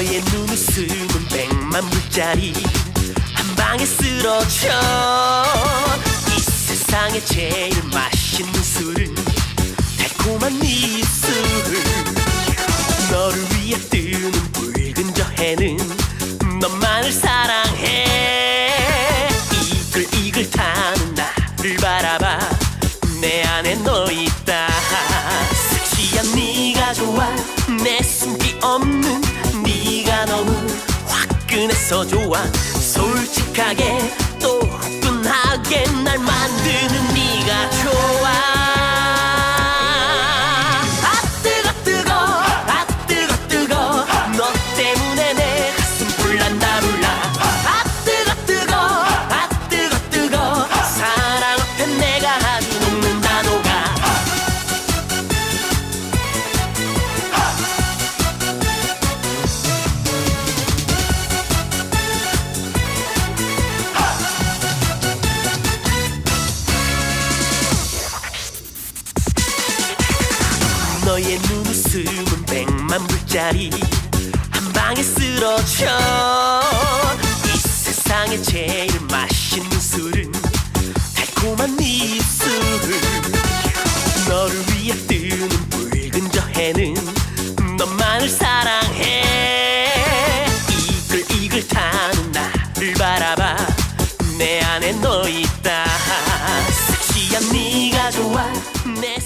웃음은 백만 불짜리 한 방에 쓰러져. 이 세상에 제일 맛있는 술은 달콤한 네 입술 너를 위해 뜨는 붉은 저 해는 너만을 사랑해 화끈해서 좋아. 솔직하게 너의 눈웃음은 백만 불짜리 한 방에 쓰러져. 이 세상에 제일 맛있는 술은 달콤한 네 입술 너를 위해 뜨는 붉은 저 해는 너만을 사랑해. 이글 이글 타는 나를 바라봐. 내 안에 너 있다. 섹시한 네가 좋아. 내